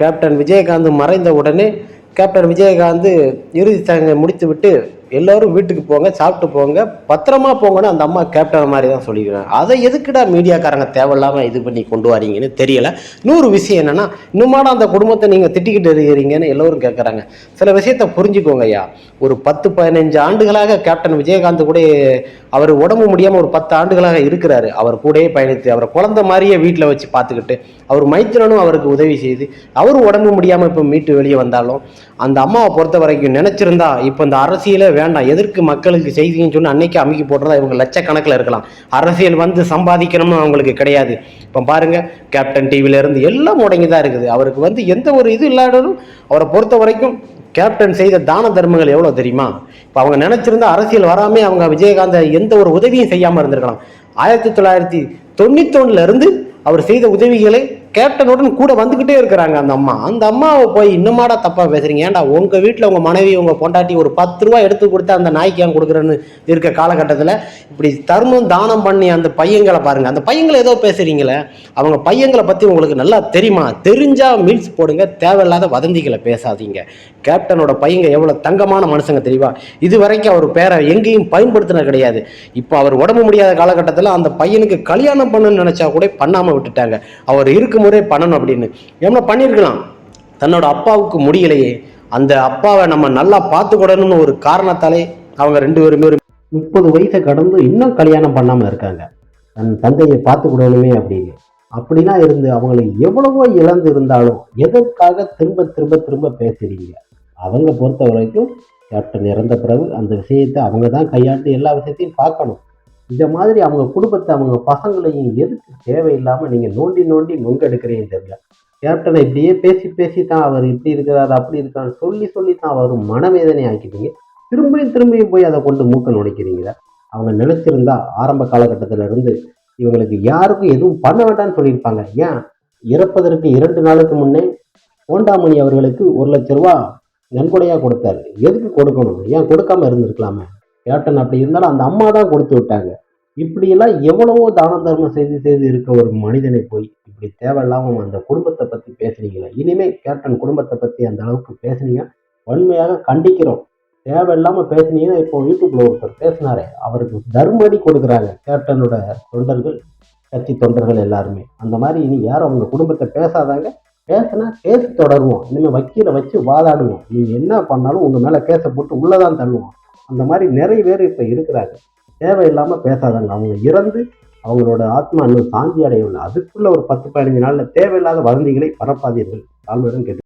Captain Vijayakanth மறைந்த உடனே captain Vijayakanth இறுதி சடங்கை முடித்துவிட்டு எல்லோரும் வீட்டுக்கு போங்க சாப்பிட்டு போங்க பத்திரமா போங்கன்னு அந்த அம்மா கேப்டன் மாதிரி தான் சொல்லிக்கிறேன் அதை எதுக்குடா மீடியாக்காரங்க தேவையில்லாமல் இது பண்ணி கொண்டு வரீங்கன்னு தெரியல. நூறு விஷயம் என்னென்னா இன்னுமாட அந்த குடும்பத்தை நீங்கள் திட்டிக்கிட்டு இருக்கிறீங்கன்னு எல்லோரும் கேட்குறாங்க சில விஷயத்த புரிஞ்சுக்கோங்க ஐயா. ஒரு பத்து பதினஞ்சு ஆண்டுகளாக கேப்டன் விஜயகாந்த் கூட அவர் உடம்பு முடியாமல் ஒரு பத்து ஆண்டுகளாக இருக்கிறாரு. அவர் கூடயே பயணித்து அவரை குழந்தை மாதிரியே வீட்டில் வச்சு பார்த்துக்கிட்டு அவர் மைத்திரனும் அவருக்கு உதவி செய்து அவரும் உடம்பு முடியாமல் இப்போ மீட்டு வெளியே வந்தாலும் அந்த அம்மாவை பொறுத்த வரைக்கும் நினச்சிருந்தா இப்போ இந்த அரசியலே வேண்டாம் எதற்கு மக்களுக்கு செய்தின்னு சொன்னால் அன்னைக்கு அமைக்கி போடுறதா இவங்க லட்சக்கணக்கில் இருக்கலாம். அரசியல் வந்து சம்பாதிக்கணும்னு அவங்களுக்கு கிடையாது. இப்போ பாருங்க கேப்டன் டிவிலேருந்து எல்லாம் முடங்கி தான் இருக்குது. அவருக்கு வந்து எந்த ஒரு இது இல்லாட்டாலும் அவரை பொறுத்த வரைக்கும் கேப்டன் செய்த தான தர்மங்கள் எவ்வளோ தெரியுமா? இப்போ அவங்க நினச்சிருந்தா அரசியல் வராமே அவங்க விஜயகாந்தை எந்த ஒரு உதவியும் செய்யாமல் இருந்திருக்கலாம். ஆயிரத்தி தொள்ளாயிரத்தி தொண்ணூத்தொன்னுலேருந்து அவர் செய்த உதவிகளை கேப்டனுடன் கூட வந்துக்கிட்டே இருக்கிறாங்க அந்த அம்மா. அந்த அம்மாவை போய் இன்னமாடா தப்பாக பேசுறீங்க? ஏன்டா உங்க வீட்டில் உங்க மனைவி உங்க பொண்டாட்டி ஒரு பத்து ரூபா எடுத்து கொடுத்து அந்த நாய்க்கு ஏன் கொடுக்குறேன்னு இருக்க காலகட்டத்தில் இப்படி தர்மம் தானம் பண்ணி அந்த பையங்களை பாருங்க. அந்த பையங்களை ஏதோ பேசுறீங்களே அவங்க பையங்களை பத்தி உங்களுக்கு நல்லா தெரியுமா? தெரிஞ்சா மீல்ஸ் போடுங்க தேவையில்லாத வதந்திகளை பேசாதீங்க. கேப்டனோட பையங்க எவ்வளவு தங்கமான மனுஷங்க தெரியுமா? இது வரைக்கும் அவர் பேரை எங்கேயும் பயன்படுத்தின கிடையாது. இப்போ அவர் உடம்பு முடியாத காலகட்டத்தில் அந்த பையனுக்கு கல்யாணம் பண்ணணும்னு நினைச்சா கூட பண்ணாம விட்டுட்டாங்க. அவர் இருக்கும் முறை பண்ணணும் அப்படின்னு. எவ்வளோ பண்ணியிருக்கலாம்? தன்னோட அப்பாவுக்கு முடியலையே. அந்த அப்பாவை நம்ம நல்லா பார்த்துக்கூடணும்னு ஒரு காரணத்தாலே அவங்க ரெண்டு பேருமே ஒரு முப்பது வயசை கடந்து இன்னும் கல்யாணம் பண்ணாமல் இருக்காங்க. தன் தந்தையை பார்த்துக்கூடணுமே அப்படின்னு. அப்படிலாம் இருந்து அவங்களை எவ்வளவோ இழந்து இருந்தாலும் எதற்காக திரும்ப திரும்ப திரும்ப பேசுறீங்க? அவங்க பொறுத்த வரைக்கும் கேப்டன் இறந்த பிறகு அந்த விஷயத்தை அவங்க தான் கையாண்டு எல்லா விஷயத்தையும் பார்க்கணும். இந்த மாதிரி அவங்க குடும்பத்தை அவங்க பசங்களையும் எதுக்கு தேவையில்லாமல் நீங்கள் நோண்டி நோண்டி நொங்கெடுக்கிறீங்க தெரியல. கேப்டனை இப்படியே பேசி பேசி தான் அவர் இப்படி இருக்கிறார் அப்படி இருக்காரு சொல்லி சொல்லி தான் அவர் மனவேதனை ஆக்கிட்டீங்க. திரும்பியும் திரும்பியும் போய் அதை கொண்டு மூக்க நுழைக்கிறீங்களா அவங்க நினைச்சிருந்தா ஆரம்ப காலகட்டத்தில் இருந்து இவங்களுக்கு யாருக்கும் எதுவும் பண்ண வேண்டாம்னு சொல்லியிருப்பாங்க. ஏன்? இறப்பதற்கு இரண்டு நாளுக்கு முன்னே கோண்டாமணி அவர்களுக்கு ஒரு லட்ச ரூபா நன்கொடையாக கொடுத்தாரு. எதுக்கு கொடுக்கணும்? ஏன் கொடுக்காம இருந்திருக்கலாமே? கேப்டன் அப்படி இருந்தாலும் அந்த அம்மா தான் கொடுத்து விட்டாங்க. இப்படியெல்லாம் எவ்வளவோ தான தர்மம் செய்து செய்து இருக்க ஒரு மனிதனை போய் இப்படி தேவையில்லாமல் அந்த குடும்பத்தை பற்றி பேசுனீங்களா. இனிமே கேப்டன் குடும்பத்தை பற்றி அந்த அளவுக்கு பேசுனீங்க. வன்மையாக கண்டிக்கிறோம். தேவையில்லாமல் பேசுனீங்கன்னா இப்போ யூடியூப்ல ஒருத்தர் பேசினாரே அவருக்கு தர்மடி கொடுக்குறாங்க கேப்டனோட தொண்டர்கள் கட்சி தொண்டர்கள் எல்லாருமே. அந்த மாதிரி இனி யாரும் அவங்க குடும்பத்தை பேசாதாங்க. பேசினா கேஸ் தொடருவோம். இனிமேல் வக்கீலை வச்சு வாதாடுவோம். நீங்கள் என்ன பண்ணாலும் உங்கள் மேலே கேஸை போட்டு உள்ளே தான் தள்ளுவோம். அந்த மாதிரி நிறைய பேர் இப்போ இருக்கிறாங்க. தேவையில்லாமல் பேசாதாங்க அவங்க இறந்து அவங்களோட ஆத்மா இன்னும் சாந்தி அடையவில்லை. அதுக்குள்ள ஒரு பத்து பதினஞ்சு நாளில் தேவையில்லாத வதந்திகளை பரப்பாதீர்கள். தாழ்மையுடன் கேட்டு